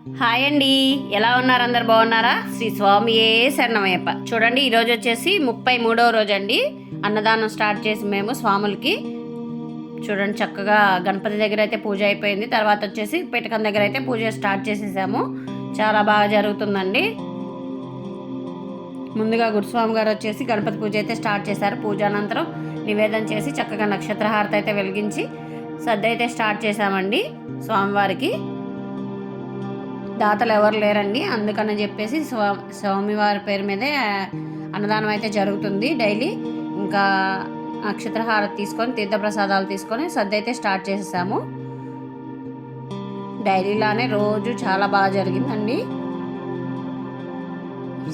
Hi అండి. ఎలా ఉన్నారు అందరు? బాగున్నారా? శ్రీ స్వామియే శరణమయ్యప్ప. చూడండి ఈరోజు వచ్చేసి ముప్పై మూడవ రోజు అండి. అన్నదానం స్టార్ట్ చేసి మేము స్వాములకి. చూడండి చక్కగా గణపతి దగ్గర అయితే పూజ అయిపోయింది. తర్వాత వచ్చేసి పిటకం దగ్గర అయితే పూజ స్టార్ట్ చేసేసాము. చాలా బాగా జరుగుతుందండి. ముందుగా గురుస్వామి గారు వచ్చేసి గణపతి పూజ అయితే స్టార్ట్ చేశారు. పూజ అనంతరం నివేదన చేసి చక్కగా నక్షత్రహారత అయితే వెలిగించి సద్ద అయితే స్టార్ట్ చేశామండి స్వామివారికి. దాతలు ఎవరు లేరండి. అందుకని చెప్పేసి స్వా స్వామివారి పేరు మీదే అన్నదానం అయితే జరుగుతుంది డైలీ. ఇంకా నక్షత్రహార తీసుకొని తీర్థప్రసాదాలు తీసుకొని సద్ద అయితే స్టార్ట్ చేసేసాము. డైలీలానే రోజు చాలా బాగా జరిగిందండి.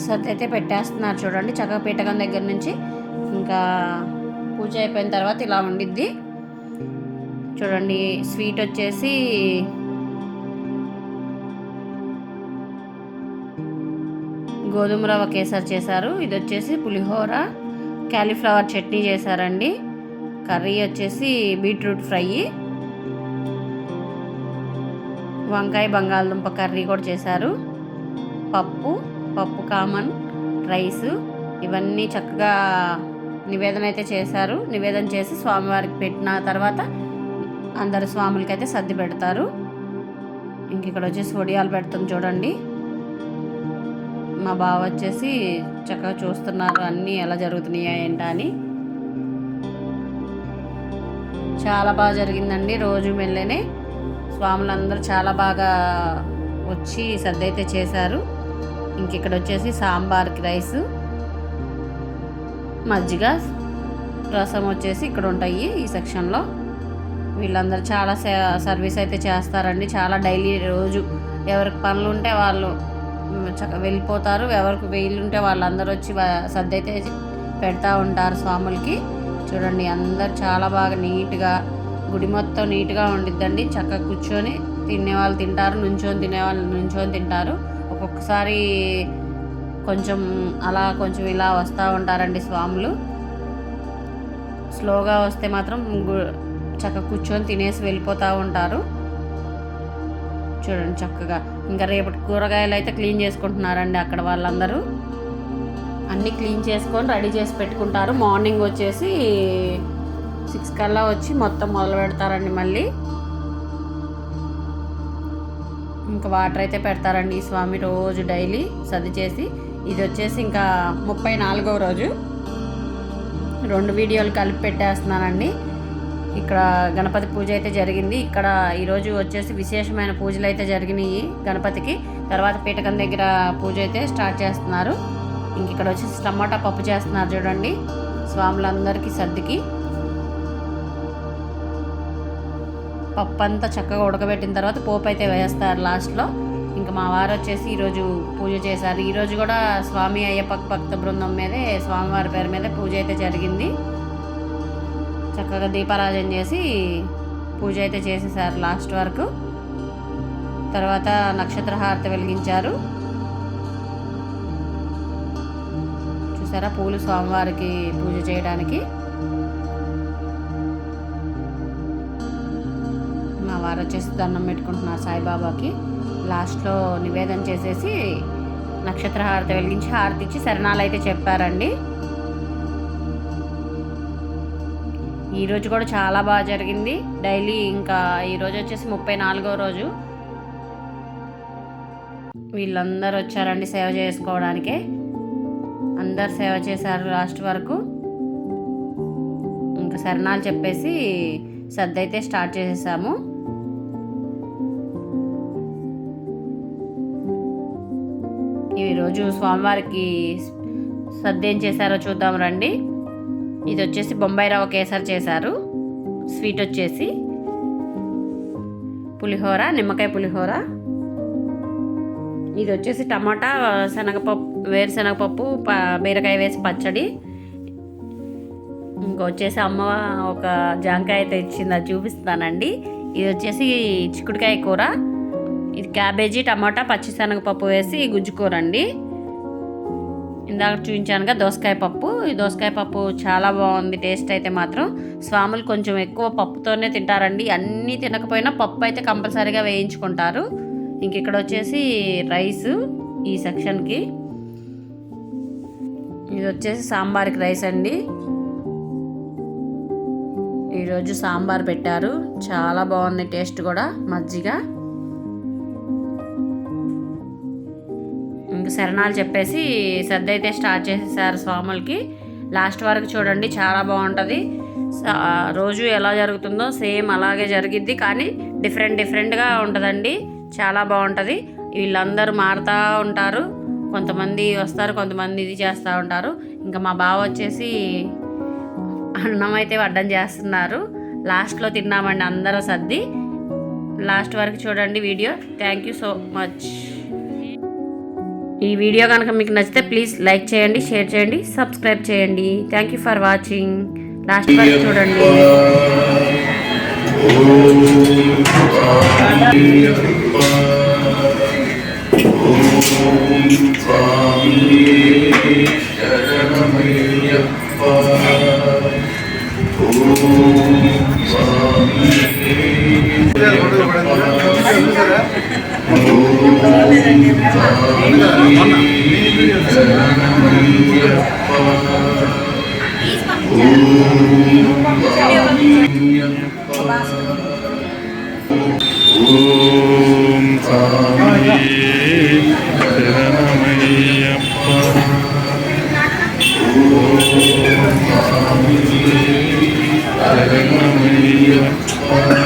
సద్ద అయితే పెట్టేస్తున్నారు చూడండి చక్కగా పీఠకం దగ్గర నుంచి. ఇంకా పూజ అయిపోయిన తర్వాత ఇలా ఉండిద్ది. చూడండి స్వీట్ వచ్చేసి గోధుమ రవ్వ కేసరి చేశారు. ఇది వచ్చేసి పులిహోర క్యాలీఫ్లవర్ చట్నీ చేశారండి. కర్రీ వచ్చేసి బీట్రూట్ ఫ్రై. వంకాయ బంగాళదుంప కర్రీ కూడా చేశారు. పప్పు పప్పు కామన్ రైస్ ఇవన్నీ చక్కగా నివేదన అయితే చేశారు. నివేదన చేసి స్వామివారికి పెట్టిన తర్వాత అందరు స్వాములకైతే సర్ది పెడతారు. ఇంక ఇక్కడ వచ్చేసి వడియాలు పెడతాం చూడండి. మా బావ వచ్చేసి చక్కగా చూస్తున్నారు అన్నీ ఎలా జరుగుతున్నాయా ఏంటా అని. చాలా బాగా జరిగిందండి రోజు మెల్లనే. స్వాములందరూ చాలా బాగా వచ్చి సర్ది అయితే చేశారు. ఇంక ఇక్కడ వచ్చేసి సాంబార్కి రైస్ మజ్జిగ రసం వచ్చేసి ఇక్కడ ఉంటాయి ఈ సెక్షన్లో. వీళ్ళందరూ చాలా సర్వీస్ అయితే చేస్తారండి. చాలా డైలీ రోజు ఎవరికి పనులు ఉంటే వాళ్ళు వెళ్ళిపోతారు. ఎవరికి వెయిల్ ఉంటే వాళ్ళందరూ వచ్చి సర్దైతే సర్ది అయితే పెడతా ఉంటారు స్వాములకి. చూడండి అందరు చాలా బాగా నీట్గా గుడి మొత్తం నీట్గా ఉండిద్దండి. చక్కగా కూర్చొని తినేవాళ్ళు తింటారు నుంచొని తినేవాళ్ళు నుంచొని తింటారు. ఒక్కొక్కసారి కొంచెం అలా కొంచెం ఇలా వస్తూ ఉంటారండి స్వాములు. స్లోగా వస్తే మాత్రం గు- చక్కగా కూర్చొని తినేసి వెళ్ళిపోతూ ఉంటారు. చూడండి చక్కగా. ఇంకా రేపటి కూరగాయలు అయితే క్లీన్ చేసుకుంటున్నారండి అక్కడ వాళ్ళందరూ. అన్నీ క్లీన్ చేసుకొని రెడీ చేసి పెట్టుకుంటారు. మార్నింగ్ వచ్చేసి సిక్స్ కల్లా వచ్చి మొత్తం మొదలు పెడతారండి మళ్ళీ. ఇంకా వాటర్ అయితే పెడతారండి ఈ స్వామి రోజు డైలీ సర్ది చేసి. ఇది వచ్చేసి ఇంకా ముప్పై నాలుగవ రోజు. రెండు వీడియోలు కలిపి పెట్టేస్తున్నానండి. ఇక్కడ గణపతి పూజ అయితే జరిగింది. ఇక్కడ ఈరోజు వచ్చేసి విశేషమైన పూజలు అయితే జరిగినాయి గణపతికి. తర్వాత పీఠకం దగ్గర పూజ అయితే స్టార్ట్ చేస్తున్నారు. ఇంక ఇక్కడ వచ్చేసి టమాటా పప్పు చేస్తున్నారు చూడండి. స్వాములందరికీ సర్దికి. పప్పు అంతా చక్కగా ఉడకబెట్టిన తర్వాత పోపు అయితే వేస్తారు లాస్ట్లో. ఇంకా మా వారు వచ్చేసి ఈరోజు పూజ చేశారు. ఈరోజు కూడా స్వామి అయ్యప్ప భక్త బృందం మీదే స్వామివారి పేరు మీద పూజ అయితే జరిగింది. చక్కగా దీపారాజన చేసి పూజ అయితే చేసేసారు లాస్ట్ వరకు. తర్వాత నక్షత్ర హారతి వెలిగించారు. చూసారా? పూలు స్వామివారికి పూజ చేయడానికి. మా వారు వచ్చేసి దండం పెట్టుకుంటున్నారు సాయిబాబాకి. లాస్ట్లో నివేదన చేసేసి నక్షత్ర హారతి వెలిగించి హారతి ఇచ్చి శరణాలు అయితే చెప్పారండి. ఈరోజు కూడా చాలా బాగా జరిగింది. డైలీ ఇంకా ఈరోజు వచ్చేసి ముప్పై నాలుగో రోజు. వీళ్ళందరూ వచ్చారండి సేవ చేసుకోవడానికే. అందరు సేవ చేశారు లాస్ట్ వరకు. ఇంకా శరణాలు చెప్పేసి సర్ది అయితే స్టార్ట్ చేసేసాము. ఈరోజు స్వామివారికి సర్ది ఏం చేశారో చూద్దాం రండి. ఇది వచ్చేసి బొంబాయి రవ్వ కేసరి చేశారు. స్వీట్ వచ్చేసి పులిహోర నిమ్మకాయ పులిహోర. ఇది వచ్చేసి టమాటా శనగపప్పు వేరుశనగపప్పు ప బీరకాయ వేసి పచ్చడి. ఇంకా వచ్చేసి అమ్మ ఒక జాంకాయ అయితే ఇచ్చింది అది చూపిస్తానండి. ఇది వచ్చేసి చిక్కుడుకాయ కూర. ఇది క్యాబేజీ టమాటా పచ్చిశనగపప్పు వేసి గుజ్జు కూర అండి. ఇందాక చూపించానుగా దోసకాయ పప్పు. ఈ దోసకాయ పప్పు చాలా బాగుంది టేస్ట్ అయితే మాత్రం. స్వాములు కొంచెం ఎక్కువ పప్పుతోనే తింటారండి. అన్నీ తినకపోయినా పప్పు అయితే కంపల్సరీగా వేయించుకుంటారు. ఇంక ఇక్కడ వచ్చేసి రైస్ ఈ సెక్షన్కి. ఇది వచ్చేసి సాంబార్కి రైస్ అండి. ఈరోజు సాంబార్ పెట్టారు. చాలా బాగుంది టేస్ట్ కూడా మజ్జిగ. ఇంక శరణాలు చెప్పేసి సర్ది అయితే స్టార్ట్ చేసేసారు స్వాములకి. లాస్ట్ వరకు చూడండి చాలా బాగుంటుంది. రోజు ఎలా జరుగుతుందో సేమ్ అలాగే జరిగిద్ది కానీ డిఫరెంట్ డిఫరెంట్గా ఉంటుందండి. చాలా బాగుంటుంది. వీళ్ళందరూ మారుతూ ఉంటారు. కొంతమంది వస్తారు కొంతమంది ఇది చేస్తూ ఉంటారు. ఇంకా మా బావ వచ్చేసి అన్నం అయితే వడ్డం చేస్తున్నారు. లాస్ట్లో తిన్నామండి అందరూ సర్ది. లాస్ట్ వరకు చూడండి video. Thank you so much. ఈ వీడియో కనుక మీకు నచ్చితే ప్లీజ్ లైక్ చేయండి షేర్ చేయండి సబ్స్క్రైబ్ చేయండి. Thank you for watching last వరకు చూడండి. ഓം ശരണമയ്യപ്പ ഓം ശരണമയ്യപ്പ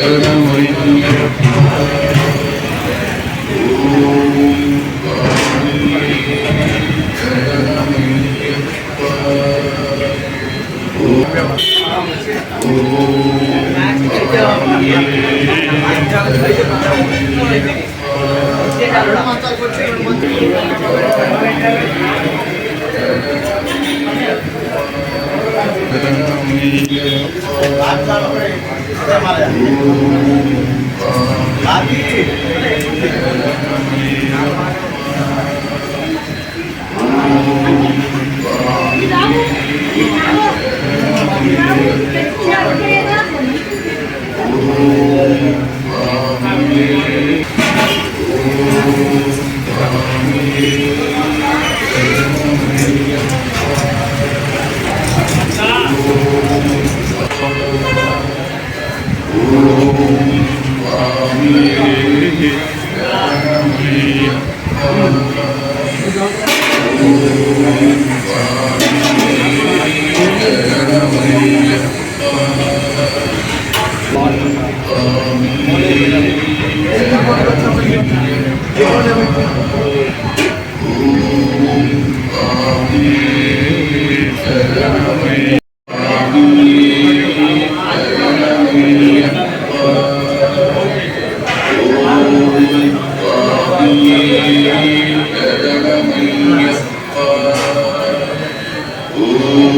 శరణమయ్యప్ప ఓం స్వామి శరణమయ్యప్ప ఓం స్వామి శరణమయ్యప్ప శరణమయ్యప్ప